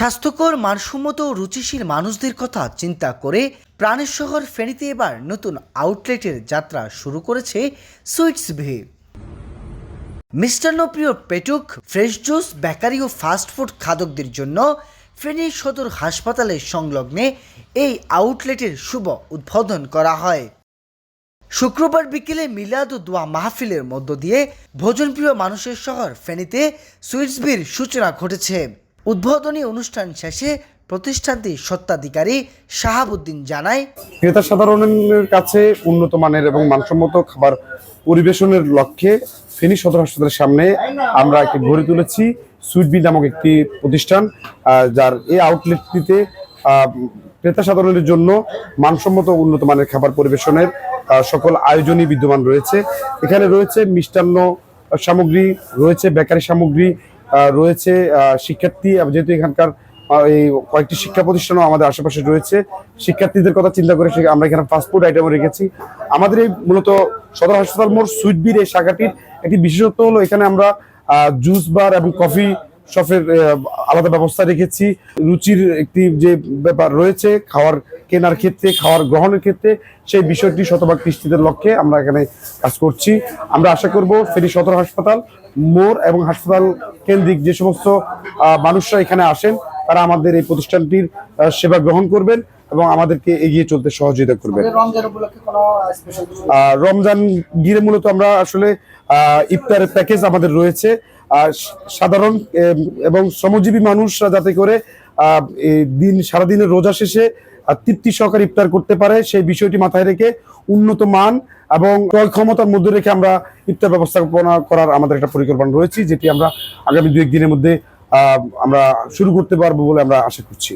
স্বাস্থ্যকর, মানসম্মত রুচিশীল মানুষদের কথা চিন্তা করে প্রাণের শহর ফেনীতে এবার নতুন আউটলেটের যাত্রা শুরু করেছে সুইটস ভি মিষ্টান্নপ্রিয় পেটুক, ফ্রেশ জুস, বেকারি ও ফাস্টফুড খাদকদের জন্য ফেনী সদর হাসপাতালের সংলগ্নে এই আউটলেটের শুভ উদ্বোধন করা হয়। শুক্রবার বিকেলে মিলাদ ও দোয়া মাহফিলের মধ্য দিয়ে ভোজনপ্রিয় মানুষের শহর ফেনীতে সুইটসবির সূচনা ঘটেছে। উদ্বোধনী অনুষ্ঠান শেষে প্রতিষ্ঠানটির সত্ত্বাধিকারী শাহাবুদ্দিন জানায়, ক্রেতা সাধারণের কাছে উন্নত মানের এবং মানসম্মত খাবার পরিবেশনের লক্ষ্যে ফেনী সদর হাসপাতালের সামনে আমরা একটি গড়ে তুলেছি। সুইটবি নামক একটি প্রতিষ্ঠান যার এই আউটলেটটিতে ক্রেতা সাধারণের জন্য মানসম্মত উন্নত মানের খাবার পরিবেশনের সকল আয়োজনই বিদ্যমান রয়েছে। এখানে রয়েছে মিষ্টান্ন সামগ্রী, রয়েছে বেকারি সামগ্রী রয়েছে শিক্ষার্থী যেহেতু এখানকার এই কয়েকটি শিক্ষা প্রতিষ্ঠানও আমাদের আশেপাশে রয়েছে, শিক্ষার্থীদের কথা চিন্তা করে আমরা এখানে ফাস্টফুড আইটেমও রেখেছি। আমাদের এই মূলত সদর হাসপাতাল মোড় সুইটবির এই শাখাটির একটি বিশেষত্ব হলো এখানে আমরা জুস বার এবং কফি শপের আলাদা ব্যবস্থা রেখেছি। রুচির একটি যে ব্যাপার রয়েছে খাওয়ার কেনার ক্ষেত্রে খাওয়ার গ্রহণের ক্ষেত্রে সেই বিষয়টি শতভাগ নিশ্চিতের লক্ষ্যে আমরা এখানে কাজ করছি। আমরা আশা করব ফেনী সদর হাসপাতাল মোড় এবং হাসপাতাল কেন্দ্রিক যে সমস্ত মানুষরা এখানে আসেন তারা আমাদের এই প্রতিষ্ঠানটির সেবা গ্রহণ করবেন এবং আমাদেরকে এগিয়ে চলতে সহযোগিতা করবেন। রমজান ঘিরে মূলত আমরা আসলে ইফতারের প্যাকেজ আমাদের রয়েছে। সাধারণ এবং শ্রমজীবী মানুষরা যাতে করে দিন, সারাদিনের রোজা শেষে তৃপ্তি সহকারে ইফতার করতে পারে, সেই বিষয়টি মাথায় রেখে উন্নত মান এবং ক্রয় ক্ষমতার মধ্যে রেখে আমরা ইফতার ব্যবস্থাপনা করার আমাদের একটা পরিকল্পনা রয়েছে, যেটি আমরা আগামী দু একদিনের মধ্যে আমরা শুরু করতে পারব বলে আমরা আশা করছি।